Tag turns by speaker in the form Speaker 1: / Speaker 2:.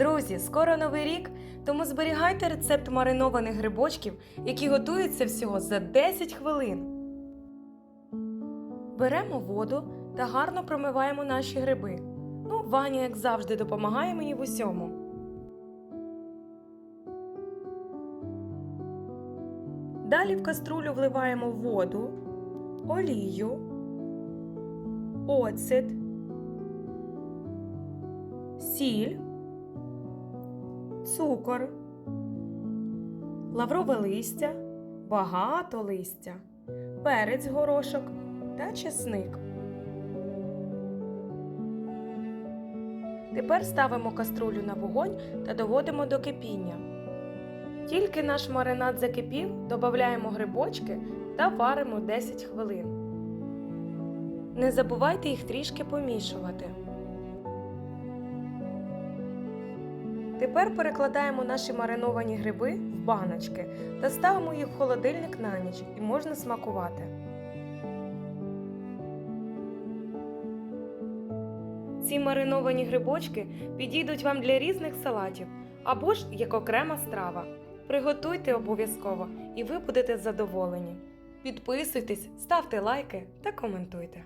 Speaker 1: Друзі, скоро новий рік, тому зберігайте рецепт маринованих грибочків, які готуються всього за 10 хвилин. Беремо воду та гарно промиваємо наші гриби. Ну, Ваня, як завжди, допомагає мені в усьому. Далі в каструлю вливаємо воду, олію, оцет, сіль, цукор, лаврове листя, багато листя, перець горошок та чесник. Тепер ставимо каструлю на вогонь та доводимо до кипіння. Тільки наш маринад закипів, додаємо грибочки та варимо 10 хвилин. Не забувайте їх трішки помішувати. Тепер перекладаємо наші мариновані гриби в баночки та ставимо їх в холодильник на ніч і можна смакувати. Ці мариновані грибочки підійдуть вам для різних салатів або ж як окрема страва. Приготуйте обов'язково і ви будете задоволені. Підписуйтесь, ставте лайки та коментуйте.